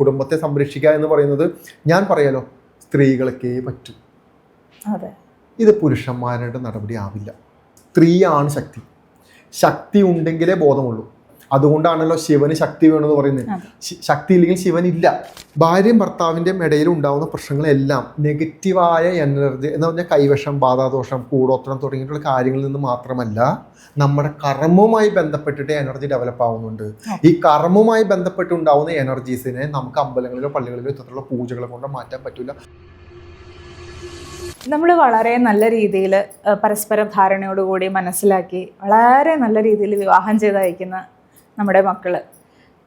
കുടുംബത്തെ സംരക്ഷിക്കുക എന്ന് പറയുന്നത് ഞാൻ പറയാലോ സ്ത്രീകളൊക്കെ പറ്റൂ. അതെ. ഇത് പുരുഷന്മാരുടെ നടപടി ആവില്ല സ്ത്രീയാണ് ശക്തി. ശക്തി ഉണ്ടെങ്കിലേ ബോധമുള്ളൂ. അതുകൊണ്ടാണല്ലോ ശിവന് ശക്തി വേണമെന്ന് പറയുന്നത്. ശക്തി ഇല്ലെങ്കിൽ ശിവൻ ഇല്ല ഭാര്യയും ഭർത്താവിന്റെയും ഇടയിൽ ഉണ്ടാകുന്ന പ്രശ്നങ്ങളെല്ലാം നെഗറ്റീവായ എനർജി എന്ന് പറഞ്ഞാൽ കൈവശം ബാധാദോഷം കൂടോത്രം തുടങ്ങിയിട്ടുള്ള കാര്യങ്ങളിൽ നിന്ന് മാത്രമല്ല നമ്മുടെ കർമ്മവുമായി ബന്ധപ്പെട്ടിട്ട് എനർജി ഡെവലപ്പ് ആവുന്നുണ്ട്. ഈ കർമ്മവുമായി ബന്ധപ്പെട്ടുണ്ടാവുന്ന എനർജീസിനെ നമുക്ക് അമ്പലങ്ങളിലോ പള്ളികളിലോ ഇത്തരത്തിലുള്ള പൂജകളെ കൊണ്ട് മാറ്റാൻ പറ്റില്ല നമ്മൾ വളരെ നല്ല രീതിയിൽ പരസ്പര ധാരണയോടുകൂടി മനസ്സിലാക്കി വളരെ നല്ല രീതിയിൽ വിവാഹം ചെയ്ത് അയക്കുന്ന നമ്മുടെ മക്കൾ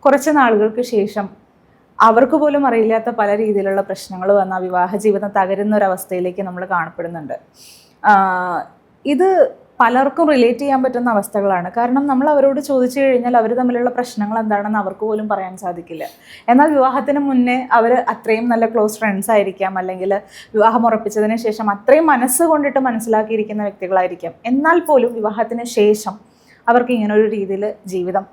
കുറച്ച് നാളുകൾക്ക് ശേഷം അവർക്ക് പോലും അറിയില്ലാത്ത പല രീതിയിലുള്ള പ്രശ്നങ്ങൾ വന്ന വിവാഹ ജീവിതം തകരുന്ന ഒരു അവസ്ഥയിലേക്ക് നമ്മൾ കാണപ്പെടുന്നുണ്ട് ഇത് പലർക്കും റിലേറ്റ് ചെയ്യാൻ പറ്റുന്ന അവസ്ഥകളാണ്. കാരണം നമ്മൾ അവരോട് ചോദിച്ചു കഴിഞ്ഞാൽ അവർ തമ്മിലുള്ള പ്രശ്നങ്ങൾ എന്താണെന്ന് അവർക്ക് പോലും പറയാൻ സാധിക്കില്ല. എന്നാൽ വിവാഹത്തിന് മുന്നേ അവർ അത്രയും നല്ല ക്ലോസ് ഫ്രണ്ട്സ് ആയിരിക്കാം. അല്ലെങ്കിൽ വിവാഹം ഉറപ്പിച്ചതിന് ശേഷം അത്രയും മനസ്സ് കൊണ്ടിട്ട് മനസ്സിലാക്കിയിരിക്കുന്ന വ്യക്തികളായിരിക്കാം. എന്നാൽ പോലും വിവാഹത്തിന് ശേഷം അവർക്ക് ഇങ്ങനെ ഒരു രീതിയിൽ ജീവിതം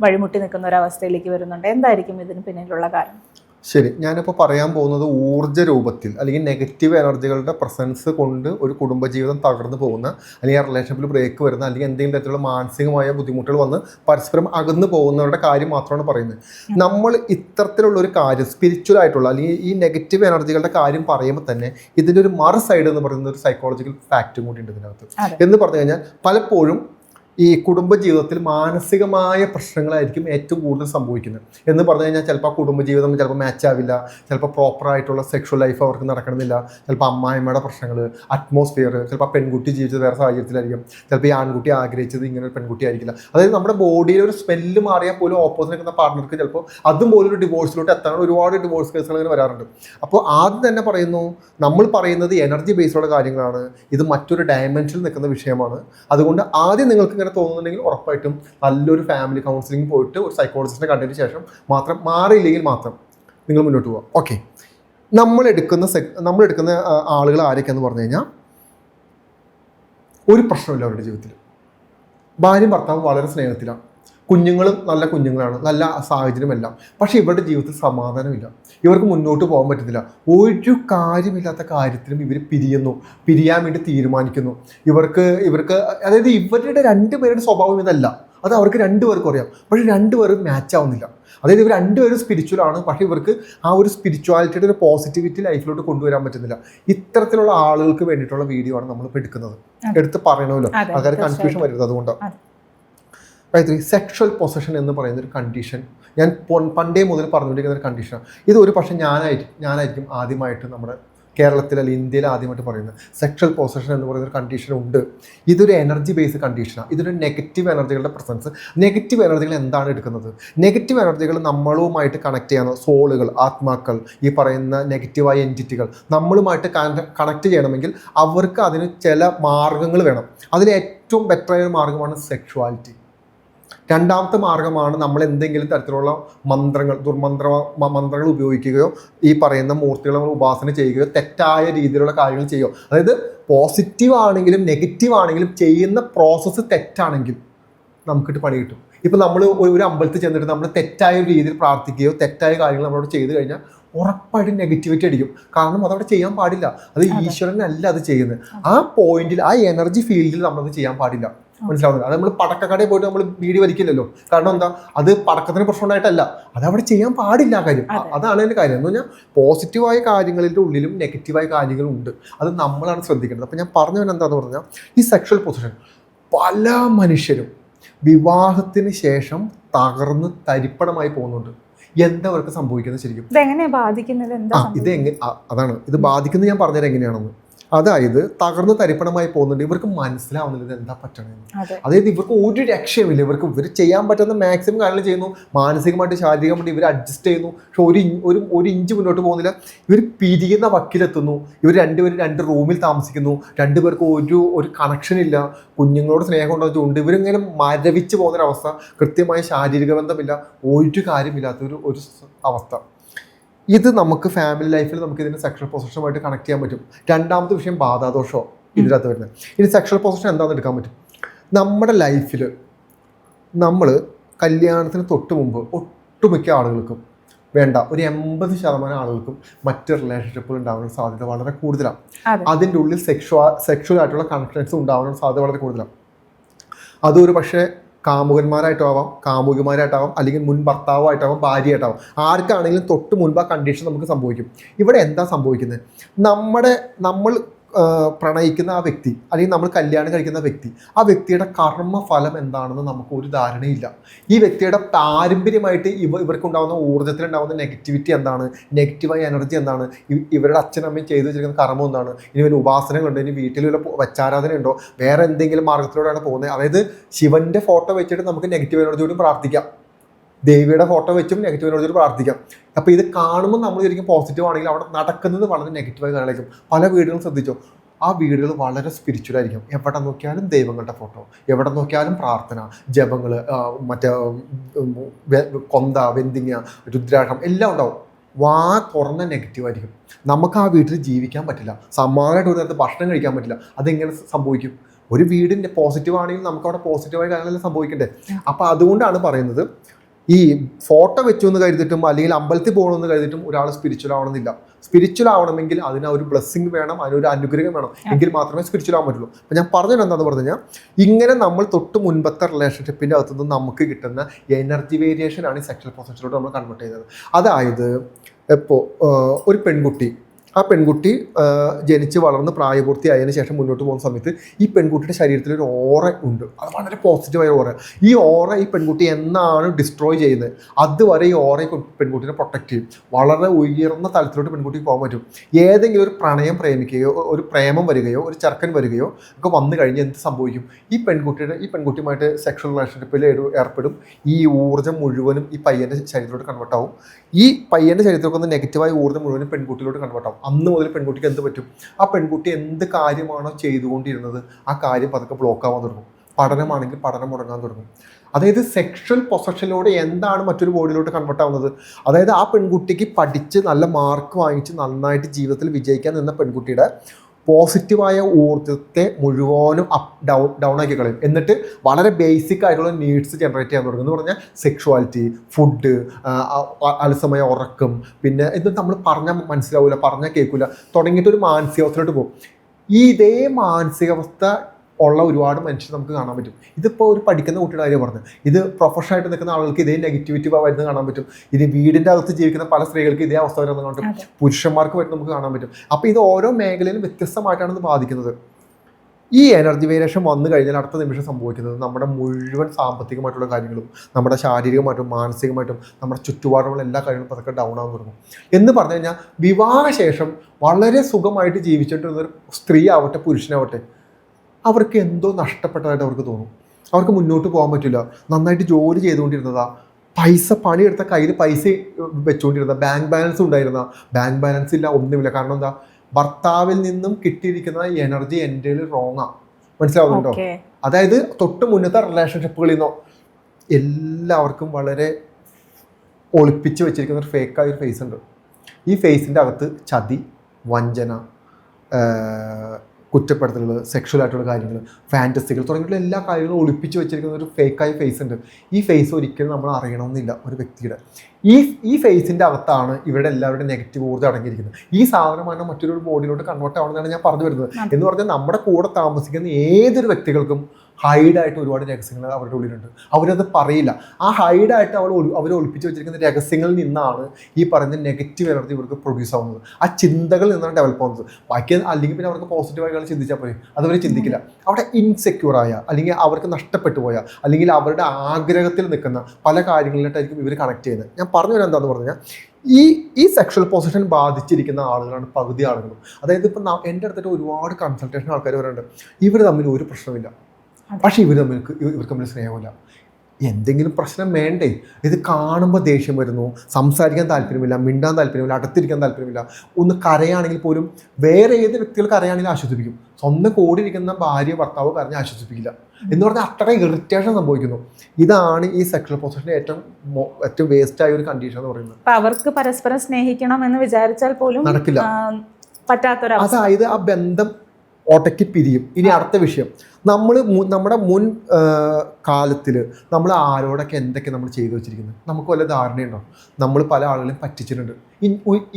വഴിമുട്ടി നിൽക്കുന്ന ഒരു അവസ്ഥയിലേക്ക് വരുന്നുണ്ട്. എന്തായിരിക്കും ഇതിന് പിന്നിലുള്ള കാരണം ശരി ഞാനിപ്പോൾ പറയാൻ പോകുന്നത് ഊർജ രൂപത്തിൽ അല്ലെങ്കിൽ നെഗറ്റീവ് എനർജികളുടെ പ്രസൻസ് കൊണ്ട് ഒരു കുടുംബജീവിതം തകർന്നു പോകുന്ന അല്ലെങ്കിൽ ആ റിലേഷൻഷിപ്പിൽ ബ്രേക്ക് വരുന്ന അല്ലെങ്കിൽ എന്തെങ്കിലും തരത്തിലുള്ള മാനസികമായ ബുദ്ധിമുട്ടുകൾ വന്ന് പരസ്പരം അകന്നു പോകുന്നവരുടെ കാര്യം മാത്രമാണ് പറയുന്നത്. നമ്മൾ ഇത്തരത്തിലുള്ള ഒരു കാര്യം സ്പിരിച്വൽ ആയിട്ടുള്ള അല്ലെങ്കിൽ ഈ നെഗറ്റീവ് എനർജികളുടെ കാര്യം പറയുമ്പോൾ തന്നെ ഇതിന്റെ ഒരു മറു സൈഡ് എന്ന് പറയുന്ന ഒരു സൈക്കോളജിക്കൽ ഫാക്റ്റും കൂടി ഉണ്ട് ഇതിനകത്ത്. എന്ന് പറഞ്ഞു കഴിഞ്ഞാൽ പലപ്പോഴും ഈ കുടുംബജീവിതത്തിൽ മാനസികമായ പ്രശ്നങ്ങളായിരിക്കും ഏറ്റവും കൂടുതൽ സംഭവിക്കുന്നത്. എന്ന് പറഞ്ഞു കഴിഞ്ഞാൽ ചിലപ്പോൾ കുടുംബജീവിതം ചിലപ്പോൾ മാച്ച് ആവില്ല ചിലപ്പോൾ പ്രോപ്പറായിട്ടുള്ള സെക്ഷൽ ലൈഫ് അവർക്ക് നടക്കണമെന്നില്ല ചിലപ്പോൾ അമ്മായിമ്മയുടെ പ്രശ്നങ്ങൾ അറ്റ്മോസ്ഫിയർ ചിലപ്പോൾ പെൺകുട്ടി ജീവിച്ചത് വേറെ സാഹചര്യത്തിലായിരിക്കും ചിലപ്പോൾ ഈ ആൺകുട്ടി ആഗ്രഹിച്ചത് ഇങ്ങനെ ഒരു പെൺകുട്ടി ആയിരിക്കില്ല. അതായത് നമ്മുടെ ബോഡിയിൽ ഒരു സ്മെല്ല് മാറിയാൽ പോലും ഓപ്പോസിറ്റ് നിൽക്കുന്ന പാർട്ണർക്ക് ചിലപ്പോൾ അതും പോലും ഒരു ഡിവോഴ്സിലോട്ട് എത്താൻ ഒരുപാട് ഡിവോഴ്സ് കേസുകൾ അങ്ങനെ വരാറുണ്ട്. അപ്പോൾ ആദ്യം തന്നെ പറയുന്നു നമ്മൾ പറയുന്നത് എനർജി ബേസ്ഡുള്ള കാര്യങ്ങളാണ്. ഇത് മറ്റൊരു ഡയമെൻഷനിൽ നിൽക്കുന്ന വിഷയമാണ്. അതുകൊണ്ട് ആദ്യം നിങ്ങൾക്ക് ഇങ്ങനെ തോന്നുന്നുണ്ടെങ്കിൽ ഉറപ്പായിട്ടും നല്ലൊരു ഫാമിലി കൗൺസിലിംഗ് പോയിട്ട് ഒരു സൈക്കോളജിസ്റ്റിനെ കണ്ടതിന് ശേഷം മാത്രം മാറിയില്ലെങ്കിൽ മാത്രം നിങ്ങൾ മുന്നോട്ട് പോവാം. ഓക്കെ നമ്മൾ എടുക്കുന്ന നമ്മൾ എടുക്കുന്ന ആളുകൾ ആരൊക്കെയെന്ന് പറഞ്ഞു കഴിഞ്ഞാൽ ഒരു പ്രശ്നമില്ല അവരുടെ ജീവിതത്തിൽ. ഭാര്യയും ഭർത്താവും വളരെ സ്നേഹത്തിലാണ്. കുഞ്ഞുങ്ങളും നല്ല കുഞ്ഞുങ്ങളാണ് നല്ല സാഹചര്യമെല്ലാം. പക്ഷേ ഇവരുടെ ജീവിതത്തിൽ സമാധാനമില്ല. ഇവർക്ക് മുന്നോട്ട് പോകാൻ പറ്റുന്നില്ല ഒരു കാര്യമില്ലാത്ത കാര്യത്തിലും ഇവർ പിരിയുന്നു. പിരിയാൻ വേണ്ടി തീരുമാനിക്കുന്നു. ഇവർക്ക് ഇവർക്ക് അതായത് ഇവരുടെ രണ്ടുപേരുടെ സ്വഭാവം ഇതല്ല. അത് അവർക്ക് രണ്ടുപേർക്കും അറിയാം. പക്ഷേ രണ്ടുപേരും മാച്ച് ആവുന്നില്ല. അതായത് ഇവർ രണ്ടുപേരും സ്പിരിച്വൽ ആണ്. പക്ഷേ ഇവർക്ക് ആ ഒരു സ്പിരിച്വാലിറ്റിയുടെ ഒരു പോസിറ്റിവിറ്റി ലൈഫിലോട്ട് കൊണ്ടുവരാൻ പറ്റുന്നില്ല. ഇത്തരത്തിലുള്ള ആളുകൾക്ക് വേണ്ടിയിട്ടുള്ള വീഡിയോ ആണ് നമ്മൾ എടുക്കുന്നത്. എടുത്ത് പറയണമല്ലോ. ആൾക്കാർ കൺഫ്യൂഷൻ വരുന്നത് വരരുത് അതുകൊണ്ടാണ് അതായത് സെക്ഷൽ പൊസഷൻ എന്ന് പറയുന്ന ഒരു കണ്ടീഷൻ ഞാൻ പണ്ടേ മുതൽ പറഞ്ഞുകൊണ്ടിരിക്കുന്ന ഒരു കണ്ടീഷനാണ് ഇത് ഒരു പക്ഷേ ഞാനായിരിക്കും ഞാനായിരിക്കും ആദ്യമായിട്ട് നമ്മുടെ കേരളത്തിൽ അല്ലെങ്കിൽ ഇന്ത്യയിൽ ആദ്യമായിട്ട് പറയുന്നത്. സെക്ഷൽ പൊസഷൻ എന്ന് പറയുന്ന ഒരു കണ്ടീഷൻ ഉണ്ട്. ഇതൊരു എനർജി ബേസ്ഡ് കണ്ടീഷനാണ് ഇതൊരു നെഗറ്റീവ് എനർജികളുടെ പ്രസൻസ് നെഗറ്റീവ് എനർജികൾ എന്താണ് എടുക്കുന്നത്? നെഗറ്റീവ് എനർജികൾ നമ്മളുമായിട്ട് കണക്ട് ചെയ്യുന്ന സോളുകൾ ആത്മാക്കൾ ഈ പറയുന്ന നെഗറ്റീവായ എന്റിറ്റികൾ നമ്മളുമായിട്ട് കണക്ട് ചെയ്യണമെങ്കിൽ അവർക്ക് അതിന് ചില മാർഗങ്ങൾ വേണം. അതിൽ ഏറ്റവും ബെറ്ററായ ഒരു മാർഗമാണ് സെക്ഷുവാലിറ്റി രണ്ടാമത്തെ മാർഗമാണ് നമ്മൾ എന്തെങ്കിലും തരത്തിലുള്ള മന്ത്രങ്ങൾ ദുർമന്ത്ര മന്ത്രങ്ങൾ ഉപയോഗിക്കുകയോ ഈ പറയുന്ന മൂർത്തികളെ നമ്മൾ ഉപാസന ചെയ്യുകയോ തെറ്റായ രീതിയിലുള്ള കാര്യങ്ങൾ ചെയ്യുകയോ. അതായത് പോസിറ്റീവ് ആണെങ്കിലും നെഗറ്റീവ് ആണെങ്കിലും ചെയ്യുന്ന പ്രോസസ്സ് തെറ്റാണെങ്കിൽ നമുക്കിട്ട് പണി കിട്ടും. ഇപ്പം നമ്മൾ ഒരു അമ്പലത്തിൽ ചെന്നിട്ട് നമ്മൾ തെറ്റായ രീതിയിൽ പ്രാർത്ഥിക്കുകയോ തെറ്റായ കാര്യങ്ങൾ നമ്മളോട് ചെയ്തു കഴിഞ്ഞാൽ ഉറപ്പായിട്ടും നെഗറ്റിവിറ്റി അടിക്കും. കാരണം അതവിടെ ചെയ്യാൻ പാടില്ല. അത് അതെ. ഈശ്വരനല്ല അത് ചെയ്യുന്നത്. ആ പോയിന്റിൽ ആ എനർജി ഫീൽഡിൽ നമ്മളത് ചെയ്യാൻ പാടില്ല. മനസ്സിലാവുന്നത് അത് നമ്മൾ പടക്കക്കടയിൽ പോയിട്ട് നമ്മൾ വീഡിയോ വലിക്കില്ലല്ലോ കാരണം എന്താ? അത് പടക്കത്തിന് പ്രശ്നം ഉണ്ടായിട്ടല്ല അത് അവിടെ ചെയ്യാൻ പാടില്ല കാര്യം. അതാണ് അതിന്റെ കാര്യം. എന്ന് പറഞ്ഞാൽ പോസിറ്റീവായ കാര്യങ്ങളുടെ ഉള്ളിലും നെഗറ്റീവായ കാര്യങ്ങളും ഉണ്ട് അത് നമ്മളാണ് ശ്രദ്ധിക്കേണ്ടത്. അപ്പം ഞാൻ പറഞ്ഞു വരുന്നത് എന്താന്ന് പറഞ്ഞാൽ ഈ സെക്ഷൽ പൊസിഷൻ പല മനുഷ്യരും വിവാഹത്തിന് ശേഷം തകർന്ന് തരിപ്പണമായി പോകുന്നുണ്ട്. എന്താ അവർക്ക് സംഭവിക്കുന്നത് ശരിക്കും? ഇത് എങ്ങനെ ആ, അതാണ്. ഇത് ബാധിക്കുന്നത് ഞാൻ പറഞ്ഞത് എങ്ങനെയാണെന്ന്. അതായത് തകർന്ന് തരിപ്പണമായി പോകുന്നുണ്ട്. ഇവർക്ക് മനസ്സിലാവുന്നില്ല ഇത് എന്താ പറ്റണമെന്ന് അതായത് ഇവർക്ക് ഒരു രക്ഷയുമില്ല. ഇവർക്ക് ഇവർ ചെയ്യാൻ പറ്റുന്ന മാക്സിമം കാര്യങ്ങൾ ചെയ്യുന്നു. മാനസികമായിട്ട് ശാരീരികമായിട്ട് ഇവർ അഡ്ജസ്റ്റ് ചെയ്യുന്നു. പക്ഷെ ഒരു ഒരു ഒരു ഇഞ്ച് മുന്നോട്ട് പോകുന്നില്ല. ഇവർ പിരിയുന്ന വക്കിലെത്തുന്നു. ഇവർ രണ്ടുപേരും രണ്ട് റൂമിൽ താമസിക്കുന്നു. രണ്ടുപേർക്ക് ഒരു ഒരു കണക്ഷൻ ഇല്ല. കുഞ്ഞുങ്ങളോട് സ്നേഹം ഉണ്ടാകുന്നുണ്ട് ഇവരിങ്ങനെ മരവിച്ച് പോകുന്നൊരവസ്ഥ കൃത്യമായ ശാരീരിക ബന്ധമില്ല. ഒരു കാര്യമില്ലാത്ത ഒരു ഒരു അവസ്ഥ. ഇത് നമുക്ക് ഫാമിലി ലൈഫിൽ നമുക്ക് ഇതിന് സെക്ഷൽ പൊസിഷനുമായിട്ട് കണക്ട് ചെയ്യാൻ പറ്റും. രണ്ടാമത്തെ വിഷയം ബാധാദോഷമോ ഇതിനകത്ത് വരുന്നത്. ഇനി സെക്ഷൽ പൊസിഷൻ എന്താണെന്ന് എടുക്കാൻ പറ്റും? നമ്മുടെ ലൈഫിൽ നമ്മൾ കല്യാണത്തിന് തൊട്ട് മുമ്പ് ഒട്ടുമിക്ക ആളുകൾക്കും വേണ്ട ഒരു എൺപത് ശതമാനം ആളുകൾക്കും മറ്റ് റിലേഷൻഷിപ്പുകൾ ഉണ്ടാവാനുള്ള സാധ്യത വളരെ കൂടുതലാണ്. അതെ. അതിന്റെ ഉള്ളിൽ സെക്ഷുവ സെക്ഷുവൽ ആയിട്ടുള്ള കണക്ഷൻസ് ഉണ്ടാവാനുള്ള സാധ്യത വളരെ കൂടുതലാണ്. അതൊരു പക്ഷേ കാമുകന്മാരായിട്ടാവാം കാമുകിമാരായിട്ടാവാം അല്ലെങ്കിൽ മുൻ ഭർത്താവായിട്ടാവാം ഭാര്യയായിട്ടാവാം. ആർക്കാണെങ്കിലും തൊട്ട് മുൻപ് ആ കണ്ടീഷൻ നമുക്ക് സംഭവിക്കും. ഇവിടെ എന്താ സംഭവിക്കുന്നത്? നമ്മുടെ നമ്മൾ പ്രണയിക്കുന്ന ആ വ്യക്തി അല്ലെങ്കിൽ നമ്മൾ കല്യാണം കഴിക്കുന്ന വ്യക്തി ആ വ്യക്തിയുടെ കർമ്മഫലം എന്താണെന്ന് നമുക്ക് ഒരു ധാരണയില്ല. ഈ വ്യക്തിയുടെ പാരമ്പര്യമായിട്ട് ഇവ ഇവർക്കുണ്ടാകുന്ന ഊർജത്തിലുണ്ടാകുന്ന നെഗറ്റിവിറ്റി എന്താണ്? നെഗറ്റീവായ എനർജി എന്താണ്? ഇവരുടെ അച്ഛനമ്മയും ചെയ്തു വെച്ചിരിക്കുന്ന കർമ്മം എന്താണ്? ഇനി വല്ല ഉപാസനകളുണ്ട്? ഇനി വീട്ടിൽ വല്ല വച്ചാരാധന ഉണ്ടോ വേറെ എന്തെങ്കിലും മാർഗത്തിലൂടെയാണ് പോകുന്നത്. അതായത് ശിവന്റെ ഫോട്ടോ വെച്ചിട്ട് നമുക്ക് നെഗറ്റീവ് എനർജിയോടും പ്രാർത്ഥിക്കാം. ദേവിയുടെ ഫോട്ടോ വെച്ചും നെഗറ്റീവ് ചോദിച്ച് പ്രാർത്ഥിക്കാം. അപ്പോൾ ഇത് കാണുമ്പോൾ നമ്മൾ ശരിക്കും പോസിറ്റീവ് ആണെങ്കിൽ അവിടെ നടക്കുന്നത് വളരെ നെഗറ്റീവായി കാര്യമായിരിക്കും പല വീടുകളും ശ്രദ്ധിച്ചോ? ആ വീടുകൾ വളരെ സ്പിരിച്വൽ ആയിരിക്കും. എവിടെ നോക്കിയാലും ദൈവങ്ങളുടെ ഫോട്ടോ എവിടെ നോക്കിയാലും പ്രാർത്ഥന ജപങ്ങൾ മറ്റേ കൊന്ത വെന്തിങ്ങ രുദ്രാക്ഷം എല്ലാം ഉണ്ടാവും. വാ തുറന്ന നെഗറ്റീവ് ആയിരിക്കും. നമുക്ക് ആ വീട്ടിൽ ജീവിക്കാൻ പറ്റില്ല. സമാധാനമായിട്ട് ഒരു നേരത്തെ ഭക്ഷണം കഴിക്കാൻ പറ്റില്ല. അതെങ്ങനെ സംഭവിക്കും? ഒരു വീടിന്റെ പോസിറ്റീവ് ആണെങ്കിൽ നമുക്ക് അവിടെ പോസിറ്റീവായ കാര്യങ്ങളെല്ലാം സംഭവിക്കണ്ടേ? അപ്പോൾ അതുകൊണ്ടാണ് പറയുന്നത് ഈ ഫോട്ടോ വെച്ചു എന്ന് കരുതിയിട്ടും അല്ലെങ്കിൽ അമ്പലത്തിൽ പോകണമെന്ന് കരുതിയിട്ടും ഒരാൾ സ്പിരിച്വൽ ആവണമെന്നില്ല. സ്പിരിച്വൽ ആവണമെങ്കിൽ അതിന് ഒരു ബ്ലെസ്സിങ് വേണം അതിനൊരു അനുഗ്രഹം വേണം. എങ്കിൽ മാത്രമേ സ്പിരിച്വൽ ആവാൻ പറ്റുള്ളൂ. അപ്പം ഞാൻ പറഞ്ഞത് എന്താണെന്ന് പറഞ്ഞു കഴിഞ്ഞാൽ ഇങ്ങനെ നമ്മൾ തൊട്ട് മുൻപത്തെ റിലേഷൻഷിപ്പിന്റെ അകത്തുനിന്ന് നമുക്ക് കിട്ടുന്ന എനർജി വേരിയേഷനാണ് ഈ സെക്ഷൽ പൊസഷനിലോട്ട് നമ്മൾ കൺവേർട്ട് ചെയ്യുന്നത്. അതായത് ഇപ്പോൾ ഒരു പെൺകുട്ടി ആ പെൺകുട്ടി ജനിച്ച് വളർന്ന് പ്രായപൂർത്തിയായതിനു ശേഷം മുന്നോട്ട് പോകുന്ന സമയത്ത് ഈ പെൺകുട്ടിയുടെ ശരീരത്തിൽ ഒരു ഓറ ഉണ്ട്. അത് വളരെ പോസിറ്റീവായ ഓറ ഈ ഓറ ഈ പെൺകുട്ടി എന്നാണ് ഡിസ്ട്രോയ് ചെയ്യുന്നത്. അതുവരെ ഈ ഓറ പെൺകുട്ടിനെ പ്രൊട്ടക്റ്റ് ചെയ്യും. വളരെ ഉയർന്ന തലത്തിലോട്ട് പെൺകുട്ടിക്ക് പോകാൻ പറ്റും. ഏതെങ്കിലും ഒരു പ്രണയം പ്രേമിക്കുകയോ ഒരു പ്രേമം വരികയോ ഒരു ചെറുക്കൻ വരികയോ ഒക്കെ വന്നു കഴിഞ്ഞ് എന്ത് സംഭവിക്കും? ഈ പെൺകുട്ടിയുടെ ഈ പെൺകുട്ടിയുമായിട്ട് സെക്ഷൽ റിലേഷൻഷിപ്പിൽ ഏർപ്പെടും. ഈ ഊർജം മുഴുവനും ഈ പയ്യന്റെ ശരീരത്തിലോട്ട് കൺവേർട്ട് ആവും. ഈ പയ്യന്റെ ശരീരത്തിലൊക്കെ ഒന്ന് നെഗറ്റീവായ ഊർജം മുഴുവനും പെൺകുട്ടിയിലോട്ട് കൺവേർട്ട് ആവും. അന്ന് മുതൽ പെൺകുട്ടിക്ക് എന്ത് പറ്റും? ആ പെൺകുട്ടി എന്ത് കാര്യമാണോ ചെയ്തുകൊണ്ടിരുന്നത് ആ കാര്യം പതുക്കെ ബ്ലോക്ക് ആവാൻ തുടങ്ങും. പഠനമാണെങ്കിൽ പഠനം മുടങ്ങാൻ തുടങ്ങും. അതായത് സെക്ഷൽ പൊസഷനിലൂടെ എന്താണ് മറ്റൊരു ബോഡിയിലോട്ട് കൺവേർട്ട് ആവുന്നത്? അതായത് ആ പെൺകുട്ടിക്ക് പഠിച്ച് നല്ല മാർക്ക് വാങ്ങിച്ച് നന്നായിട്ട് ജീവിതത്തിൽ വിജയിക്കാൻ നിന്ന പെൺകുട്ടിയുടെ പോസിറ്റീവായ ഊർജത്തെ മുഴുവനും അപ്പ് ഡൗൺ ഡൗൺ ആക്കി കളയും. എന്നിട്ട് വളരെ ബേസിക് ആയിട്ടുള്ള നീഡ്സ് ജനറേറ്റ് ചെയ്യാൻ തുടങ്ങും. എന്ന് പറഞ്ഞാൽ സെക്ഷുവാലിറ്റി ഫുഡ് അലസമായ ഉറക്കം. പിന്നെ ഇത് നമ്മൾ പറഞ്ഞാൽ മനസ്സിലാവില്ല പറഞ്ഞാൽ കേൾക്കില്ല തുടങ്ങിയിട്ട് ഒരു മാനസികാവസ്ഥയിലോട്ട് പോകും. ഈ ഇതേ മാനസികാവസ്ഥ ഉള്ള ഒരുപാട് മനുഷ്യർ നമുക്ക് കാണാൻ പറ്റും. ഇതിപ്പോൾ ഒരു പഠിക്കുന്ന കുട്ടിയുടെ കാര്യം പറഞ്ഞു. ഇത് പ്രൊഫഷനായിട്ട് നിൽക്കുന്ന ആളുകൾക്ക് ഇതേ നെഗറ്റിവിറ്റി വരുന്നത് കാണാൻ പറ്റും. ഇത് വീടിന്റെ അകത്ത് ജീവിക്കുന്ന പല സ്ത്രീകൾക്ക് ഇതേ അവസ്ഥ വരുന്നത് കാണാൻ പറ്റും. പുരുഷന്മാർക്ക് വരുന്നത് നമുക്ക് കാണാൻ പറ്റും. അപ്പോൾ ഇത് ഓരോ മേഖലയിലും വ്യത്യസ്തമായിട്ടാണ് ഇത് ബാധിക്കുന്നത്. ഈ എനർജി വേരിയേഷൻ വന്നു കഴിഞ്ഞാൽ അടുത്ത നിമിഷം സംഭവിക്കുന്നത് നമ്മുടെ മുഴുവൻ സാമ്പത്തികമായിട്ടുള്ള കാര്യങ്ങളും നമ്മുടെ ശാരീരികമായിട്ടും മാനസികമായിട്ടും നമ്മുടെ ചുറ്റുപാടുമുള്ള എല്ലാ കാര്യങ്ങളും പതുക്കെ ഡൗൺ ആകാൻ തുടങ്ങും. എന്ന് പറഞ്ഞു കഴിഞ്ഞാൽ വിവാഹശേഷം വളരെ സുഖമായിട്ട് ജീവിച്ചിട്ടിരുന്ന ഒരു സ്ത്രീ ആവട്ടെ പുരുഷനാവട്ടെ അവർക്ക് എന്തോ നഷ്ടപ്പെട്ടതായിട്ട് അവർക്ക് തോന്നും. അവർക്ക് മുന്നോട്ട് പോകാൻ പറ്റില്ല. നന്നായിട്ട് ജോലി ചെയ്തുകൊണ്ടിരുന്നതാ. പൈസ പണിയെടുത്ത കയ്യിൽ പൈസ വെച്ചുകൊണ്ടിരുന്ന ബാങ്ക് ബാലൻസ് ഉണ്ടായിരുന്ന. ബാങ്ക് ബാലൻസ് ഇല്ല ഒന്നുമില്ല. കാരണം എന്താ? ഭർത്താവിൽ നിന്നും കിട്ടിയിരിക്കുന്ന എനർജി എന്റെ റോങ്ങാണ് മനസ്സിലാവുന്നുണ്ടോ? അതായത് തൊട്ട് മുന്നത്തെ റിലേഷൻഷിപ്പുകളിൽ നിന്നോ. എല്ലാവർക്കും വളരെ ഒളിപ്പിച്ച് വെച്ചിരിക്കുന്ന ഒരു ഫേക്കായ ഒരു ഫേസ് ഉണ്ട്. ഈ ഫേസിന്റെ അകത്ത് ചതി വഞ്ചന കുറ്റപ്പെടുത്തലുകൾ സെക്ഷൽ ആയിട്ടുള്ള കാര്യങ്ങൾ ഫാന്റസികൾ തുടങ്ങിയിട്ടുള്ള എല്ലാ കാര്യങ്ങളും ഒളിപ്പിച്ച് വെച്ചിരിക്കുന്ന ഒരു ഫേക്കായ ഫേസ് ഉണ്ട്. ഈ ഫേസ് ഒരിക്കലും നമ്മൾ അറിയണമെന്നില്ല ഒരു വ്യക്തിയുടെ. ഈ ഈ ഫേസിന്റെ അകത്താണ് ഇവരുടെ എല്ലാവരുടെയും നെഗറ്റീവ് ഊർജം അടങ്ങിയിരിക്കുന്നത്. ഈ സാധനമാണ് മറ്റൊരു ബോഡിയിലോട്ട് കൺവേർട്ട് ആവണമെന്നാണ് ഞാൻ പറഞ്ഞു വരുന്നത്. എന്ന് പറഞ്ഞാൽ നമ്മുടെ കൂടെ താമസിക്കുന്ന ഏതൊരു വ്യക്തികൾക്കും ഹൈഡായിട്ട് ഒരുപാട് രഹസ്യങ്ങൾ അവരുടെ ഉള്ളിലുണ്ട്. അവരത് പറയില്ല. ആ ഹൈഡായിട്ട് അവൾ അവർ ഒളിപ്പിച്ച് വെച്ചിരിക്കുന്ന രഹസ്യങ്ങളിൽ നിന്നാണ് ഈ പറയുന്ന നെഗറ്റീവ് എനർജി ഇവർക്ക് പ്രൊഡ്യൂസ് ആവുന്നത്. ആ ചിന്തകളിൽ നിന്നാണ് ഡെവലപ്പ് ആവുന്നത്. ബാക്കി അല്ലെങ്കിൽ പിന്നെ അവർക്ക് പോസിറ്റീവായ കാര്യം ചിന്തിച്ചാൽ പോയി അതവർ ചിന്തിക്കില്ല. അവിടെ ഇൻസെക്യൂർ ആയ അല്ലെങ്കിൽ അവർക്ക് നഷ്ടപ്പെട്ടു പോയ അല്ലെങ്കിൽ അവരുടെ ആഗ്രഹത്തിൽ നിൽക്കുന്ന പല കാര്യങ്ങളിലായിട്ടായിരിക്കും ഇവർ കണക്ട് ചെയ്യുന്നത്. ഞാൻ പറഞ്ഞു വരാൻ എന്താണെന്ന് പറഞ്ഞാൽ ഈ ഈ സെക്ഷൽ പൊസിഷൻ ബാധിച്ചിരിക്കുന്ന ആളുകളാണ് പകുതി ആളുകളും. അതായത് ഇപ്പം എന്റെ അടുത്തിട്ട് ഒരുപാട് കൺസൾട്ടേഷൻ ആൾക്കാർ വരുന്നുണ്ട് ഇവർ തമ്മിൽ ഒരു പ്രശ്നമില്ല. പക്ഷേ ഇവർ തമ്മിൽ ഇവർക്ക് തമ്മിൽ സ്നേഹമില്ല. എന്തെങ്കിലും പ്രശ്നം വേണ്ടേ? ഇത് കാണുമ്പോൾ ദേഷ്യം വരുന്നു സംസാരിക്കാൻ താല്പര്യമില്ല മിണ്ടാൻ താല്പര്യമില്ല അടുത്തിരിക്കാൻ താല്പര്യമില്ല. ഒന്ന് കരയാണെങ്കിൽ പോലും വേറെ ഏത് വ്യക്തികൾ കരയാണെങ്കിലും ആശ്വസിപ്പിക്കും. സ്വന്തം കൂടിയിരിക്കുന്ന ഭാര്യ ഭർത്താവ് കരഞ്ഞ് ആശ്വസിപ്പിക്കില്ല. എന്ന് പറഞ്ഞാൽ അത്ര ഇറിറ്റേഷൻ സംഭവിക്കുന്നു. ഇതാണ് ഈ സെക്ഷൽ പൊസിഷന്റെ ഏറ്റവും ഏറ്റവും വേസ്റ്റ് ആയ ഒരു കണ്ടീഷൻ എന്ന് പറയുന്നത്. അവർക്ക് പരസ്പരം സ്നേഹിക്കണം എന്ന് വിചാരിച്ചാൽ പോലും നടക്കില്ല. അതായത് ആ ബന്ധം ഒട്ടക്കി പിരിയും. ഇനി അടുത്ത വിഷയം. നമ്മൾ നമ്മുടെ മുൻ കാലത്തിൽ നമ്മൾ ആരോടൊക്കെ എന്തൊക്കെ നമ്മൾ ചെയ്തു വെച്ചിരിക്കുന്നത് നമുക്ക് വല്ല ധാരണയുണ്ടോ? നമ്മൾ പല ആളുകളെയും പറ്റിച്ചിട്ടുണ്ട്. ഈ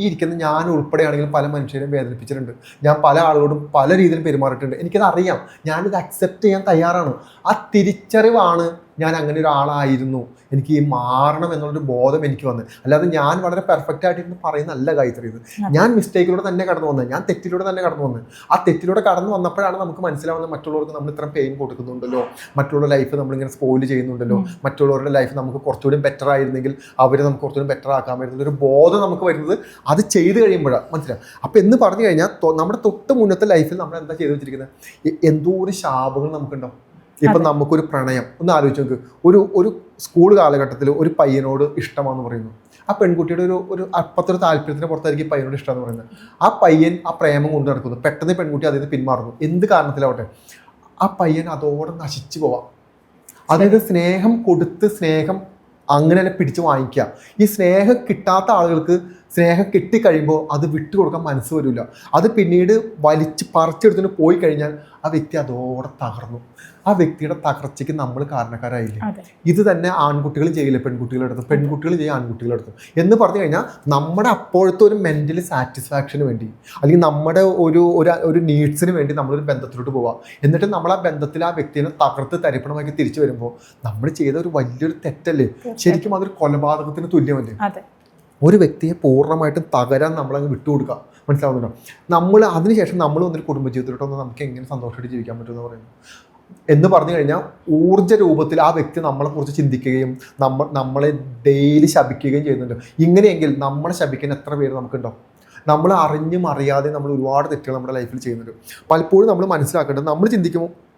ഇരിക്കുന്ന ഞാൻ ഉൾപ്പെടെയാണെങ്കിലും പല മനുഷ്യരെയും വേദനിപ്പിച്ചിട്ടുണ്ട്. ഞാൻ പല ആളുകളോടും പല രീതിയിൽ പെരുമാറിയിട്ടുണ്ട്. എനിക്കത് അറിയാം ഞാനിത് അക്സെപ്റ്റ് ചെയ്യാൻ തയ്യാറാണ്. ആ തിരിച്ചറിവാണ് ഞാൻ അങ്ങനെ ഒരാളായിരുന്നു. എനിക്ക് ഈ മാറണം എന്നുള്ളൊരു ബോധം എനിക്ക് വന്നത് അല്ലാതെ ഞാൻ വളരെ പെർഫെക്റ്റ് ആയിട്ട് പറയുന്നല്ല ഗായത്രി ഇത്. ഞാൻ മിസ്റ്റേക്കിലൂടെ തന്നെ കടന്നു വന്നത്. ഞാൻ തെറ്റിലൂടെ തന്നെ കടന്നു വന്നത്. ആ തെറ്റിലൂടെ കടന്നു വന്നപ്പോഴാണ് നമുക്ക് മനസ്സിലാവുന്നത് മറ്റുള്ളവർക്ക് നമ്മൾ ഇത്ര പെയിൻ കൊടുക്കുന്നുണ്ടല്ലോ. മറ്റുള്ള ലൈഫ് നമ്മളിങ്ങനെ സ്പോയിൽ ചെയ്യുന്നുണ്ടല്ലോ. മറ്റുള്ളവരുടെ ലൈഫ് നമുക്ക് കുറച്ചുകൂടി ബെറ്റർ ആയിരുന്നെങ്കിൽ അവരെ നമുക്ക് കുറച്ചുകൂടി ബെറ്റർ ആക്കാൻ പറ്റുന്ന ഒരു ബോധം നമുക്ക് വരുന്നത് അത് ചെയ്ത് കഴിയുമ്പോഴാണ് മനസ്സിലാവും അപ്പോൾ എന്ന് പറഞ്ഞു കഴിഞ്ഞാൽ നമ്മുടെ തൊട്ട് മുന്നത്തെ ലൈഫിൽ നമ്മൾ എന്താ ചെയ്തു വെച്ചിരിക്കുന്നത് എന്തോ ഒരു ശാപങ്ങൾ നമുക്കുണ്ടാവും. ഇപ്പം നമുക്കൊരു പ്രണയം. ഒന്ന് ആലോചിച്ച് നോക്ക്. ഒരു ഒരു സ്കൂൾ കാലഘട്ടത്തിൽ ഒരു പയ്യനോട് ഇഷ്ടമാണെന്ന് പറയുന്നു. ആ പെൺകുട്ടിയുടെ ഒരു ഒരു അപ്പത്തൊരു താല്പര്യത്തിന് പുറത്തായിരിക്കും പയ്യനോട് ഇഷ്ടമെന്ന് പറയുന്നത്. ആ പയ്യൻ ആ പ്രേമം കൊണ്ട് നടക്കുന്നു. പെട്ടെന്ന് പെൺകുട്ടി അതിൽ നിന്ന് പിന്മാറുന്നു. എന്ത് കാരണത്തിലാവട്ടെ? ആ പയ്യൻ അതോടെ നശിച്ചു പോവാം. അതായത് സ്നേഹം കൊടുത്ത് സ്നേഹം അങ്ങനെ തന്നെ പിടിച്ച് വാങ്ങിക്കുക. ഈ സ്നേഹം കിട്ടാത്ത ആളുകൾക്ക് സ്നേഹം കിട്ടിക്കഴിയുമ്പോൾ അത് വിട്ടുകൊടുക്കാൻ മനസ്സ് വരില്ല. അത് പിന്നീട് വലിച്ച് പറിച്ചെടുത്തിട്ട് പോയി കഴിഞ്ഞാൽ ആ വ്യക്തി അതോടെ തകർന്നു. ആ വ്യക്തിയുടെ തകർച്ചയ്ക്ക് നമ്മൾ കാരണക്കാരായില്ലേ? ഇത് തന്നെ ആൺകുട്ടികൾ ചെയ്യില്ല? പെൺകുട്ടികളെടുത്തു പെൺകുട്ടികൾ ചെയ്യും ആൺകുട്ടികളെടുത്തു എന്ന് പറഞ്ഞു കഴിഞ്ഞാൽ നമ്മുടെ അപ്പോഴത്തെ ഒരു മെന്റൽ സാറ്റിസ്ഫാക്ഷന് വേണ്ടി അല്ലെങ്കിൽ നമ്മുടെ ഒരു ഒരു നീഡ്സിന് വേണ്ടി നമ്മളൊരു ബന്ധത്തിലോട്ട് പോവാം എന്നിട്ട് നമ്മൾ ആ ബന്ധത്തിൽ ആ വ്യക്തിനെ തകർത്ത് തരിപ്പണമാക്കി തിരിച്ചു വരുമ്പോൾ നമ്മൾ ചെയ്ത ഒരു വലിയൊരു തെറ്റല്ലേ? ശരിക്കും അതൊരു കൊലപാതകത്തിന് തുല്യമല്ലേ? ഒരു വ്യക്തിയെ പൂർണമായിട്ടും തകരാൻ നമ്മളങ്ങ് വിട്ടുകൊടുക്കുക മനസ്സിലാവുന്നുണ്ടോ? നമ്മൾ അതിനുശേഷം നമ്മൾ വന്നൊരു കുടുംബജീവിതത്തിലോട്ട് വന്ന് നമുക്ക് എങ്ങനെ സന്തോഷമായിട്ട് ജീവിക്കാൻ പറ്റുമെന്ന് പറയുന്നു എന്ന് പറഞ്ഞു കഴിഞ്ഞാൽ ഊർജ രൂപത്തിൽ ആ വ്യക്തി നമ്മളെക്കുറിച്ച് ചിന്തിക്കുകയും നമ്മൾ നമ്മളെ ഡെയിലി ശപിക്കുകയും ചെയ്യുന്നുണ്ട്. ഇങ്ങനെയെങ്കിൽ നമ്മളെ ശപിക്കാൻ എത്ര പേര് നമുക്കുണ്ടോ? നമ്മൾ അറിഞ്ഞും അറിയാതെ നമ്മൾ ഒരുപാട് തെറ്റുകൾ നമ്മുടെ ലൈഫിൽ ചെയ്യുന്നുണ്ട്. പലപ്പോഴും നമ്മൾ മനസ്സിലാക്കേണ്ടത് നമ്മൾ ചിന്തിക്കുമ്പോൾ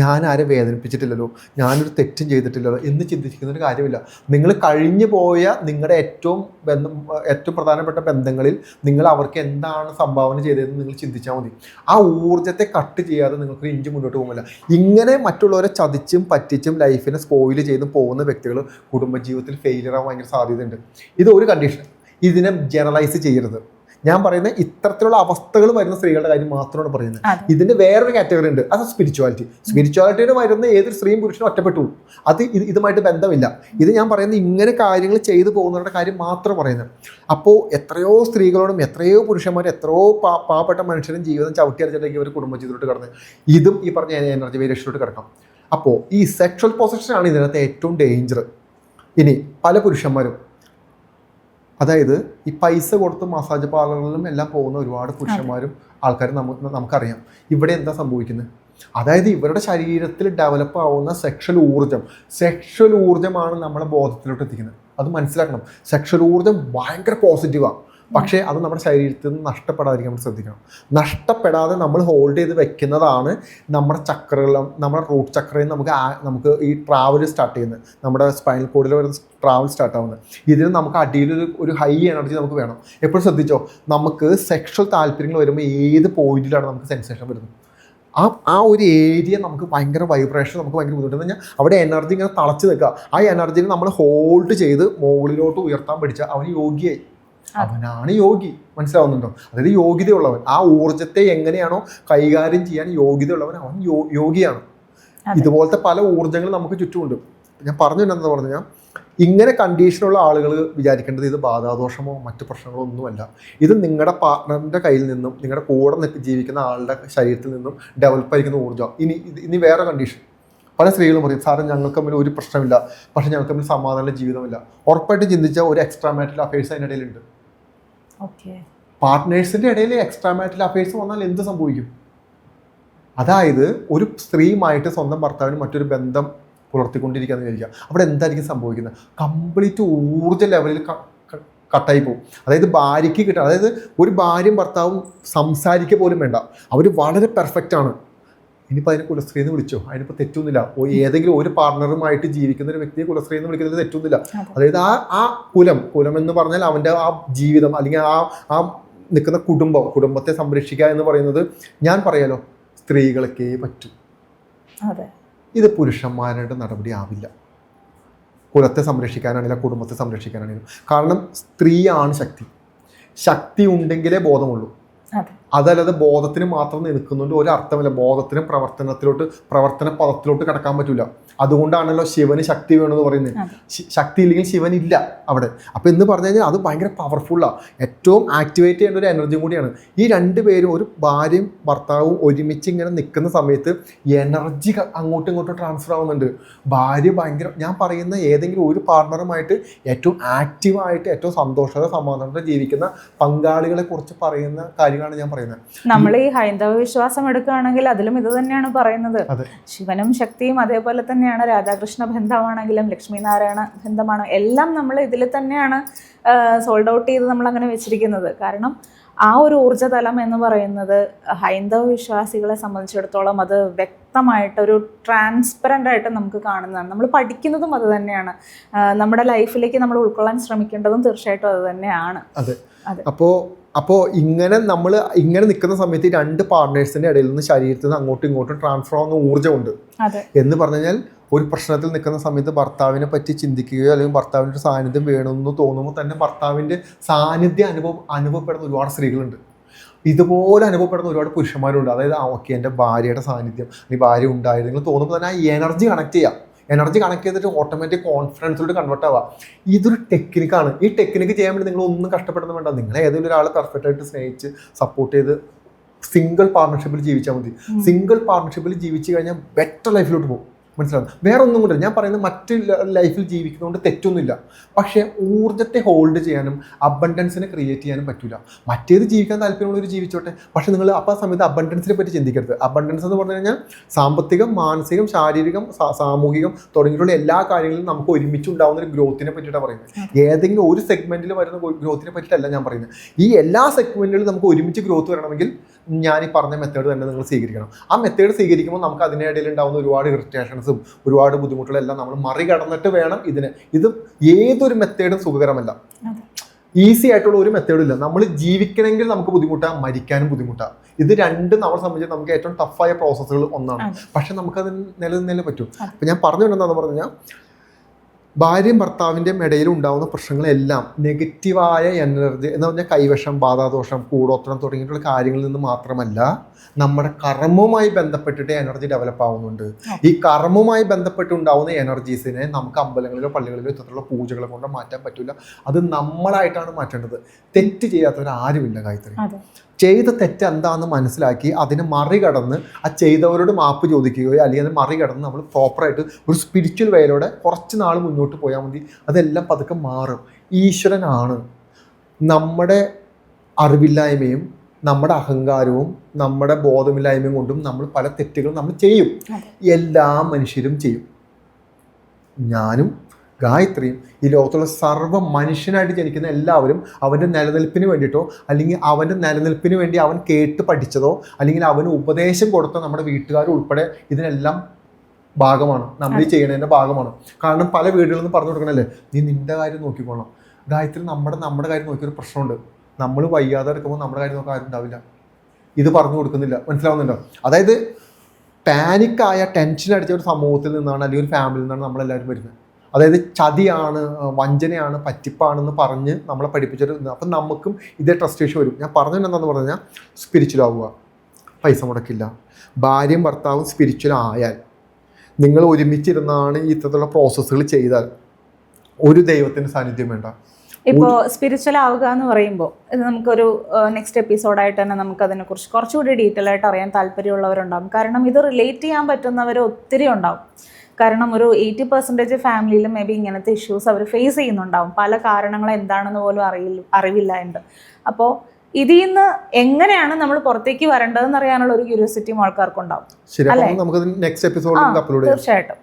ഞാൻ ആരെ വേദനിപ്പിച്ചിട്ടില്ലല്ലോ? ഞാനൊരു തെറ്റും ചെയ്തിട്ടില്ലല്ലോ? എന്ന് ചിന്തിക്കുന്ന ഒരു കാര്യമില്ല. നിങ്ങൾ കഴിഞ്ഞു പോയ നിങ്ങളുടെ ഏറ്റവും ബന്ധം ഏറ്റവും പ്രധാനപ്പെട്ട ബന്ധങ്ങളിൽ നിങ്ങൾ അവർക്ക് എന്താണ് സംഭാവന ചെയ്തതെന്ന് നിങ്ങൾ ചിന്തിച്ചാൽ മതി. ആ ഊർജത്തെ കട്ട് ചെയ്യാതെ നിങ്ങൾക്ക് ഇഞ്ച് മുന്നോട്ട് പോകുന്നില്ല. ഇങ്ങനെ മറ്റുള്ളവരെ ചതിച്ചും പറ്റിച്ചും ലൈഫിനെ സ്പോയിൽ ചെയ്തും പോകുന്ന വ്യക്തികൾ കുടുംബജീവിതത്തിൽ ഫെയിലിയർ ആവാൻ ഭയങ്കര സാധ്യതയുണ്ട്. ഇത് ഒരു കണ്ടീഷൻ ഇതിനെ ജനറലൈസ് ചെയ്യരുത്. ഞാൻ പറയുന്നത് ഇത്തരത്തിലുള്ള അവസ്ഥകൾ വരുന്ന സ്ത്രീകളുടെ കാര്യം മാത്രമാണ് പറയുന്നത്. ഇതിന്റെ വേറൊരു കാറ്റഗറി ഉണ്ട്. അത് സ്പിരിച്വാലിറ്റി സ്പിരിച്വാലിറ്റിയിൽ വരുന്ന ഏതൊരു സ്ത്രീയും പുരുഷനും ഒറ്റപ്പെട്ടു. അത് ഇതുമായിട്ട് ബന്ധമില്ല. ഇത് ഞാൻ പറയുന്നത് ഇങ്ങനെ കാര്യങ്ങൾ ചെയ്തു പോകുന്നവരുടെ കാര്യം മാത്രം പറയുന്നത്. അപ്പോൾ എത്രയോ സ്ത്രീകളോടും എത്രയോ പുരുഷന്മാരും എത്രയോ പാ പാവപ്പെട്ട മനുഷ്യരും ജീവിതം ചവിട്ടി അരച്ചിട്ടേക്ക് ഒരു കുടുംബജീവിതത്തിലോട്ട് കടന്ന് ഇതും ഈ പറഞ്ഞ എനർജി വേരിയേഷനിലോട്ട് കിടക്കാം അപ്പോൾ ഈ സെക്ഷൽ പൊസിഷനാണ് ഇതിനകത്ത് ഏറ്റവും ഡേഞ്ചർ ഇനി പല പുരുഷന്മാരും അതായത് ഈ പൈസ കൊടുത്ത് മസാജ് പാർലറുകളിലും എല്ലാം പോകുന്ന ഒരുപാട് പുരുഷന്മാരും ആൾക്കാരും നമുക്ക് നമുക്കറിയാം. ഇവിടെ എന്താ സംഭവിക്കുന്നത്? അതായത് ഇവരുടെ ശരീരത്തിൽ ഡെവലപ്പ് ആവുന്ന സെക്ഷൽ ഊർജം സെക്ഷൽ ഊർജമാണ് നമ്മളെ ബോധത്തിലോട്ട് എത്തിക്കുന്നത്. അത് മനസ്സിലാക്കണം. സെക്ഷൽ ഊർജം ഭയങ്കര പോസിറ്റീവാണ് പക്ഷേ അത് നമ്മുടെ ശരീരത്തിൽ നിന്ന് നഷ്ടപ്പെടാതിരിക്കാൻ നമ്മൾ ശ്രദ്ധിക്കണം. നഷ്ടപ്പെടാതെ നമ്മൾ ഹോൾഡ് ചെയ്ത് വെക്കുന്നതാണ് നമ്മുടെ ചക്രകളും നമ്മുടെ റൂട്ട് ചക്രയിൽ നമുക്ക് നമുക്ക് ഈ ട്രാവൽ സ്റ്റാർട്ട് ചെയ്യുന്നത്. നമ്മുടെ സ്പൈനൽ കോഡിൽ വരുന്ന ട്രാവൽ സ്റ്റാർട്ട് ആവുന്നത്. ഇതിന് നമുക്ക് അടിയിലൊരു ഒരു ഹൈ എനർജി നമുക്ക് വേണം. എപ്പോഴും ശ്രദ്ധിച്ചോ? നമുക്ക് സെക്ഷൽ താല്പര്യങ്ങൾ വരുമ്പോൾ ഏത് പോയിന്റിലാണ് നമുക്ക് സെൻസേഷൻ വരുന്നത്? ആ ആ ഒരു ഏരിയ നമുക്ക് ഭയങ്കര വൈബ്രേഷൻ നമുക്ക് ഭയങ്കര ബുദ്ധിമുട്ട്. എന്ന് പറഞ്ഞാൽ അവിടെ എനർജി ഇങ്ങനെ തളച്ച് നിൽക്കുക. ആ എനർജിനെ നമ്മൾ ഹോൾഡ് ചെയ്ത് മുകളിലോട്ട് ഉയർത്താൻ പഠിച്ചാൽ അവന് യോഗിയായി അവനാണ് യോഗി. മനസ്സിലാവുന്നുണ്ടോ? അതായത് യോഗ്യതയുള്ളവൻ. ആ ഊർജത്തെ എങ്ങനെയാണോ കൈകാര്യം ചെയ്യാൻ യോഗ്യതയുള്ളവൻ അവൻ യോ യോഗിയാണ്. ഇതുപോലത്തെ പല ഊർജങ്ങൾ നമുക്ക് ചുറ്റുമുണ്ട്. ഞാൻ പറഞ്ഞു എന്താ പറഞ്ഞാൽ ഇങ്ങനെ കണ്ടീഷനുള്ള ആളുകൾ വിചാരിക്കേണ്ടത് ഇത് ബാധാദോഷമോ മറ്റ് പ്രശ്നങ്ങളോ ഒന്നുമല്ല. ഇത് നിങ്ങളുടെ പാർട്ട്ണറിന്റെ കയ്യിൽ നിന്നും നിങ്ങളുടെ കൂടെ നിൽക്കി ജീവിക്കുന്ന ആളുടെ ശരീരത്തിൽ നിന്നും ഡെവലപ്പ് ആയിരിക്കുന്ന ഊർജം. ഇനി ഇനി വേറെ കണ്ടീഷൻ പല സ്ത്രീകളും പറയും സാറേ ഞങ്ങൾക്ക് തമ്മിൽ ഒരു പ്രശ്നമില്ല. പക്ഷേ ഞങ്ങൾക്ക് തമ്മിൽ സമാധാന ജീവിതമില്ല. ഉറപ്പായിട്ട് ചിന്തിച്ച ഒരു എക്സ്ട്രാ മാറ്റൽ അഫേഴ്സ് അതിനിടയിലുണ്ട്. ഓക്കെ പാർട്ട്നേഴ്സിന്റെ ഇടയിൽ എക്സ്ട്രാ മാറ്റൽ അഫയേഴ്സ് വന്നാൽ എന്ത് സംഭവിക്കും? അതായത് ഒരു സ്ത്രീയുമായിട്ട് സ്വന്തം ഭർത്താവിന് മറ്റൊരു ബന്ധം പുലർത്തിക്കൊണ്ടിരിക്കുക എന്ന് വിചാരിക്കുക. അവിടെ എന്തായിരിക്കും സംഭവിക്കുന്നത്? കംപ്ലീറ്റ് ഊർജ ലെവലിൽ കട്ടായി പോകും. അതായത് ഭാര്യയ്ക്ക് കിട്ടുക അതായത് ഒരു ഭാര്യയും ഭർത്താവും സംസാരിക്കുക പോലും വേണ്ട. അവർ വളരെ പെർഫെക്റ്റ് ആണ്. ഇനിയിപ്പോൾ അതിനെ കുലസ്ത്രീ എന്ന് വിളിച്ചോ? അതിനിപ്പോൾ തെറ്റൊന്നുമില്ല. ഏതെങ്കിലും ഒരു പാർട്ണറുമായിട്ട് ജീവിക്കുന്ന ഒരു വ്യക്തിയെ കുലസ്ത്രീ എന്ന് വിളിക്കുന്നതിൽ തെറ്റൊന്നുമില്ല. അതായത് ആ ആ കുലം കുലം എന്ന് പറഞ്ഞാൽ അവന്റെ ആ ജീവിതം അല്ലെങ്കിൽ ആ ആ നിൽക്കുന്ന കുടുംബം കുടുംബത്തെ സംരക്ഷിക്കുക എന്ന് പറയുന്നത് ഞാൻ പറയാലോ സ്ത്രീകൾക്കേ പറ്റൂ. ഇത് പുരുഷന്മാരുടെ നടപടി ആവില്ല. കുലത്തെ സംരക്ഷിക്കാനാണെങ്കിലും കുടുംബത്തെ സംരക്ഷിക്കാനാണെങ്കിലും. കാരണം സ്ത്രീയാണ് ശക്തി. ശക്തി ഉണ്ടെങ്കിലേ ബോധമുള്ളൂ. അതല്ലാതെ ബോധത്തിന് മാത്രം നിൽക്കുന്നുണ്ട്. ഒരു അർത്ഥമില്ല. ബോധത്തിനും പ്രവർത്തനത്തിലോട്ട് പ്രവർത്തന പദത്തിലോട്ട് കടക്കാൻ പറ്റില്ല അതുകൊണ്ടാണല്ലോ ശിവന് ശക്തി വേണമെന്ന് പറയുന്നത്. ശക്തി ഇല്ലെങ്കിൽ ശിവൻ ഇല്ല അവിടെ. അപ്പോൾ എന്ന് പറഞ്ഞു കഴിഞ്ഞാൽ അത് ഭയങ്കര പവർഫുള്ളാണ് ഏറ്റവും ആക്ടിവേറ്റ് ചെയ്യേണ്ട ഒരു എനർജിയും കൂടിയാണ്. ഈ രണ്ട് പേരും ഒരു ഭാര്യയും ഭർത്താവും ഒരുമിച്ച് ഇങ്ങനെ നിൽക്കുന്ന സമയത്ത് എനർജി അങ്ങോട്ടും ഇങ്ങോട്ടും ട്രാൻസ്ഫർ ആവുന്നുണ്ട്. ഭാര്യ ഭയങ്കര ഞാൻ പറയുന്ന ഏതെങ്കിലും ഒരു പാർട്ണറുമായിട്ട് ഏറ്റവും ആക്റ്റീവായിട്ട് ഏറ്റവും സന്തോഷത്തോടെ സമാധാനത്തോടെ ജീവിക്കുന്ന പങ്കാളികളെ കുറിച്ച് പറയുന്ന കാര്യങ്ങളാണ് ഞാൻ പറയുന്നത്. നമ്മൾ ഈ ഹൈന്ദവ വിശ്വാസം എടുക്കുകയാണെങ്കിൽ അതിലും ഇത് തന്നെയാണ് പറയുന്നത്. ശിവനും ശക്തിയും അതേപോലെ തന്നെയാണ്. രാധാകൃഷ്ണ ബന്ധമാണെങ്കിലും ലക്ഷ്മിനാരായണ ബന്ധമാണ്. എല്ലാം നമ്മൾ ഇതിൽ തന്നെയാണ് സോൾഡ് ഔട്ട് ചെയ്ത് നമ്മൾ അങ്ങനെ വെച്ചിരിക്കുന്നത്. കാരണം ആ ഒരു ഊർജതലം എന്ന് പറയുന്നത് ഹൈന്ദവ വിശ്വാസികളെ സംബന്ധിച്ചിടത്തോളം അത് വ്യക്തമായിട്ട് ഒരു ട്രാൻസ്പെറന്റ് ആയിട്ട് നമുക്ക് കാണുന്നതാണ്. നമ്മൾ പഠിക്കുന്നതും അത് തന്നെയാണ്. നമ്മുടെ ലൈഫിലേക്ക് നമ്മൾ ഉൾക്കൊള്ളാൻ ശ്രമിക്കേണ്ടതും തീർച്ചയായിട്ടും അത് തന്നെയാണ്. അതെ. അതെ. അപ്പോൾ അപ്പോൾ ഇങ്ങനെ നമ്മൾ ഇങ്ങനെ നിൽക്കുന്ന സമയത്ത് രണ്ട് പാർട്ട്നേഴ്സിന്റെ ഇടയിൽ നിന്ന് ശരീരത്തിൽ നിന്ന് അങ്ങോട്ടും ഇങ്ങോട്ടും ട്രാൻസ്ഫർ ആവുന്ന ഊർജമുണ്ട്. എന്ന് പറഞ്ഞു കഴിഞ്ഞാൽ ഒരു പ്രശ്നത്തിൽ നിൽക്കുന്ന സമയത്ത് ഭർത്താവിനെ പറ്റി ചിന്തിക്കുകയോ അല്ലെങ്കിൽ ഭർത്താവിന്റെ ഒരു സാന്നിധ്യം വേണമെന്ന് തോന്നുമ്പോൾ തന്നെ ഭർത്താവിന്റെ സാന്നിധ്യം അനുഭവം അനുഭവപ്പെടുന്ന ഒരുപാട് സ്ത്രീകളുണ്ട്. ഇതുപോലെ അനുഭവപ്പെടുന്ന ഒരുപാട് പുരുഷന്മാരുണ്ട്. അതായത് ആ ഓക്കെ എന്റെ ഭാര്യയുടെ സാന്നിധ്യം ഈ ഭാര്യ ഉണ്ടായിരുന്നെങ്കിൽ തോന്നുമ്പോൾ തന്നെ ആ എനർജി കണക്ട് ചെയ്യാം. എനർജി കണക്ട് ചെയ്തിട്ട് ഓട്ടോമാറ്റിക് കോൺഫിഡൻസിലോട്ട് കൺവേർട്ട് ആവുക ഇതൊരു ടെക്നിക്കാണ് ഈ ടെക്നിക്ക് ചെയ്യാൻ വേണ്ടി നിങ്ങൾ ഒന്നും കഷ്ടപ്പെടുന്ന വേണ്ട. നിങ്ങൾ ഏതെങ്കിലും ഒരാളെ പെർഫെക്റ്റ് ആയിട്ട് സ്നേഹിച്ച് സപ്പോർട്ട് ചെയ്ത് സിംഗിൾ പാർട്ണർഷിപ്പിൽ ജീവിച്ചാൽ മതി. സിംഗിൾ പാർട്ണർഷിപ്പിൽ ജീവിച്ചു കഴിഞ്ഞാൽ ബെറ്റർ ലൈഫിലോട്ട് പോകും. മനസ്സിലാവും വേറെ ഒന്നും കൂടെ ഞാൻ പറയുന്നത് മറ്റ് ലൈഫിൽ ജീവിക്കുന്നതുകൊണ്ട് തെറ്റൊന്നുമില്ല. പക്ഷേ ഊർജത്തെ ഹോൾഡ് ചെയ്യാനും അബണ്ടൻസിനെ ക്രിയേറ്റ് ചെയ്യാനും പറ്റില്ല മറ്റേത് ജീവിക്കാൻ താല്പര്യമുള്ളവർ ജീവിച്ചോട്ടെ. പക്ഷേ നിങ്ങൾ അപ്പോൾ ആ സമയത്ത് അബണ്ടൻസിനെ പറ്റി ചിന്തിക്കരുത്. അബണ്ടൻസ് എന്ന് പറഞ്ഞു കഴിഞ്ഞാൽ സാമ്പത്തികം മാനസികം ശാരീരികം സാമൂഹികം തുടങ്ങിയിട്ടുള്ള എല്ലാ കാര്യങ്ങളിലും നമുക്ക് ഒരുമിച്ച് ഉണ്ടാകുന്ന ഒരു ഗ്രോത്തിനെ പറ്റിയിട്ടാണ് പറയുന്നത്. ഏതെങ്കിലും ഒരു സെഗ്മെന്റിൽ വരുന്ന ഗ്രോത്തിനെ പറ്റിയിട്ടല്ല ഞാൻ പറയുന്നത്. ഈ എല്ലാ സെഗ്മെന്റുകളിലും നമുക്ക് ഒരുമിച്ച് ഗ്രോത്ത് വരണമെങ്കിൽ ഞാൻ ഈ പറഞ്ഞ മെത്തേഡ് തന്നെ നിങ്ങൾ സ്വീകരിക്കണം. ആ മെത്തേഡ് സ്വീകരിക്കുമ്പോൾ നമുക്ക് അതിനിടയിൽ ഉണ്ടാകുന്ന ഒരുപാട് ഇറിറ്റേഷൻസും ഒരുപാട് ബുദ്ധിമുട്ടുകളും എല്ലാം നമ്മൾ മറികടന്നിട്ട് വേണം ഇതിന്. ഇത് ഏതൊരു മെത്തേഡും സുഖകരമല്ല. ഈസി ആയിട്ടുള്ള ഒരു മെത്തേഡും ഇല്ല. നമ്മൾ ജീവിക്കണമെങ്കിൽ നമുക്ക് ബുദ്ധിമുട്ടാണ് മരിക്കാനും ബുദ്ധിമുട്ടാണ് ഇത് രണ്ടും നമ്മളെ സംബന്ധിച്ച് നമുക്ക് ഏറ്റവും ടഫായ പ്രോസസ്സുകൾ ഒന്നാണ്. പക്ഷെ നമുക്കത് നിലനിന്നേ പറ്റും. അപ്പം ഞാൻ വരുന്നതെന്ന് പറഞ്ഞു കഴിഞ്ഞാൽ ഭാര്യയും ഭർത്താവിന്റെയും ഇടയിൽ ഉണ്ടാകുന്ന പ്രശ്നങ്ങളെല്ലാം നെഗറ്റീവായ എനർജി എന്ന് പറഞ്ഞാൽ കൈവശം ബാധാദോഷം കൂടോത്രം തുടങ്ങിയിട്ടുള്ള കാര്യങ്ങളിൽ നിന്ന് മാത്രമല്ല നമ്മുടെ കർമ്മവുമായി ബന്ധപ്പെട്ടിട്ട് എനർജി ഡെവലപ്പ് ആവുന്നുണ്ട്. ഈ കർമ്മവുമായി ബന്ധപ്പെട്ടുണ്ടാവുന്ന എനർജീസിനെ നമുക്ക് അമ്പലങ്ങളിലോ പള്ളികളിലോ ഇത്തരത്തിലുള്ള പൂജകളെ കൊണ്ട് മാറ്റാൻ പറ്റില്ല. അത് നമ്മളായിട്ടാണ് മാറ്റേണ്ടത്. തെറ്റ് ചെയ്യാത്തവരാരുമില്ല ഗായത്രി. ചെയ്ത തെറ്റ് എന്താണെന്ന് മനസ്സിലാക്കി അതിനെ മറികടന്ന് ആ ചെയ്തവരോട് മാപ്പ് ചോദിക്കുകയോ അല്ലെങ്കിൽ അത് മറികടന്ന് നമ്മൾ പ്രോപ്പറായിട്ട് ഒരു സ്പിരിച്വൽ വേയിലൂടെ കുറച്ച് നാൾ മുന്നോട്ട് പോയാൽ മതി. അതെല്ലാം പതുക്കെ മാറും. ഈശ്വരനാണ്. നമ്മുടെ അറിവില്ലായ്മയും നമ്മുടെ അഹങ്കാരവും നമ്മുടെ ബോധമില്ലായ്മയും കൊണ്ടും നമ്മൾ പല തെറ്റുകളും നമ്മൾ ചെയ്യും. എല്ലാ മനുഷ്യരും ചെയ്യും. ഞാനും ഗായത്രിയും ഈ ലോകത്തുള്ള സർവ മനുഷ്യനായിട്ട് ജനിക്കുന്ന എല്ലാവരും അവന്റെ നിലനിൽപ്പിന് വേണ്ടിയിട്ടോ അല്ലെങ്കിൽ അവന്റെ നിലനിൽപ്പിന് വേണ്ടി അവൻ കേട്ട് പഠിച്ചതോ അല്ലെങ്കിൽ അവന് ഉപദേശം കൊടുത്ത നമ്മുടെ വീട്ടുകാർ ഉൾപ്പെടെ ഇതിനെല്ലാം ഭാഗമാണ്. നമ്മൾ ഈ ചെയ്യണതിന്റെ ഭാഗമാണ്. കാരണം പല വീടുകളിൽ നിന്ന് പറഞ്ഞു കൊടുക്കണല്ലേ നീ നിന്റെ കാര്യം നോക്കിക്കോളാം ഗായത്രി നമ്മുടെ നമ്മുടെ കാര്യം നോക്കിയൊരു പ്രശ്നമുണ്ട്. നമ്മൾ വയ്യാതെ എടുക്കുമ്പോൾ നമ്മുടെ കാര്യം നോക്കാൻ ആരും ഉണ്ടാവില്ല. ഇത് പറഞ്ഞു കൊടുക്കുന്നില്ല. മനസ്സിലാവുന്നുണ്ടോ? അതായത് പാനിക്കായ ടെൻഷൻ അടിച്ച ഒരു സമൂഹത്തിൽ നിന്നാണ് അല്ലെങ്കിൽ ഒരു ഫാമിലിയിൽ നിന്നാണ് നമ്മളെല്ലാവരും വരുന്നത്. അതായത് ചതിയാണ് വഞ്ചനയാണ് പറ്റിപ്പാണെന്ന് പറഞ്ഞ് നമ്മളെ പഠിപ്പിച്ചിട്ട്. അപ്പം നമുക്കും ഇതേ ട്രസ്റ്റ് ഇഷ്യൂ വരും. ഞാൻ പറഞ്ഞത് എന്താണെന്ന് പറഞ്ഞു കഴിഞ്ഞാൽ സ്പിരിച്വൽ ആവുക. പൈസ മുടക്കില്ല. ഭാര്യയും ഭർത്താവും സ്പിരിച്വൽ ആയാൽ നിങ്ങൾ ഒരുമിച്ചിരുന്നാണ് ഈ ഇത്തരത്തിലുള്ള പ്രോസസ്സുകൾ ചെയ്താൽ ഒരു ദൈവത്തിന് സാന്നിധ്യം വേണ്ട. ഇപ്പോൾ സ്പിരിച്വൽ ആവുക എന്ന് പറയുമ്പോൾ ഇത് നമുക്കൊരു നെക്സ്റ്റ് എപ്പിസോഡായിട്ട് തന്നെ നമുക്ക് അതിനെക്കുറിച്ച് കുറച്ചുകൂടി ഡീറ്റെയിൽ ആയിട്ട് അറിയാൻ താല്പര്യമുള്ളവരുണ്ടാകും കാരണം ഇത് റിലേറ്റ് ചെയ്യാൻ പറ്റുന്നവർ ഒത്തിരി ഉണ്ടാവും. കാരണം ഒരു എയ്റ്റി പെർസെന്റേജ് ഫാമിലിയിൽ മേ ബി ഇങ്ങനത്തെ ഇഷ്യൂസ് അവർ ഫേസ് ചെയ്യുന്നുണ്ടാവും. പല കാരണങ്ങൾ എന്താണെന്ന് പോലും അറിയില്ല അറിവില്ല ഉണ്ട് അപ്പോൾ ഇതിൽ നിന്ന് എങ്ങനെയാണ് നമ്മൾ പുറത്തേക്ക് വരേണ്ടതെന്ന് അറിയാനുള്ള ഒരു ക്യൂരിയോസിറ്റിയും ആൾക്കാർക്കുണ്ടാവും. അല്ലേ? തീർച്ചയായിട്ടും.